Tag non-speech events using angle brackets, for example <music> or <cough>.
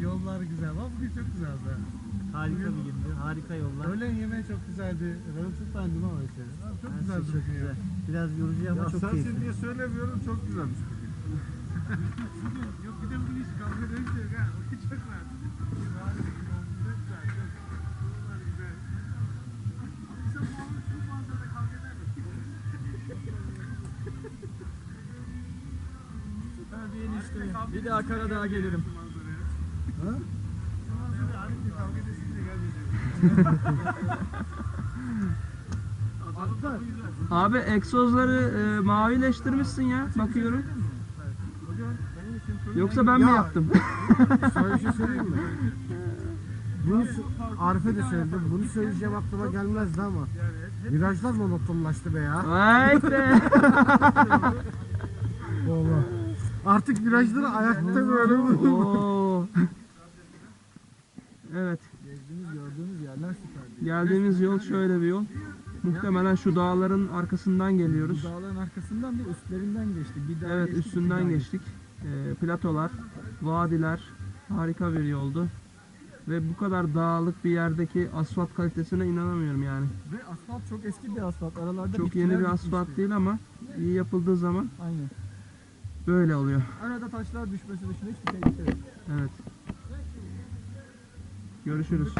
yollar güzel ama bugün çok güzeldi. Harika bir gündü, harika yollar. Öğlen yemeği çok güzeldi. Ben tutlandım ama işte. Abi çok şey güzeldi çok güzel. Biraz yorucu ama Ya çok sensin keyifli. diye söylemiyorum çok güzelmiş bugün. Yok bir de bugün hiç kavga dönüştük ha. <laughs> Çok rahat. Bir gün oldu. Çok rahat, çok. Güzel. Yoksa bu bu manzarada kavga mi? Bir enişteyim. Bir daha gelirim. Abi egzozları e, mavileştirmişsin ya. Bakıyorum. Yoksa ben mi Ya, yaptım? <laughs> Sana bir şey söyleyeyim mi? Bunu Arife de söyledim. Bunu söyleyeceğim aklıma gelmezdi ama. Virajlar monotonlaştı be ya. Vay be. <laughs> Valla. Artık virajları ayakta <laughs> böyle Oo. Evet. Gezdiğimiz gördüğümüz yerler süperdi. Geldiğimiz yol şöyle bir yol. Muhtemelen şu dağların arkasından geliyoruz. Bu dağların arkasından değil üstlerinden geçtik. Bir daha Evet geçtik, bir üstünden daha geçtik. Ee, platolar, vadiler harika bir yoldu. Ve bu kadar dağlık bir yerdeki asfalt kalitesine inanamıyorum yani. Ve asfalt çok eski bir asfalt. Aralarda Çok bitkiler yeni bir bitmişti. asfalt değil ama iyi yapıldığı zaman Aynen. böyle oluyor. Arada taşlar düşmesi dışında hiçbir tehlike yok. Evet. Görüşürüz.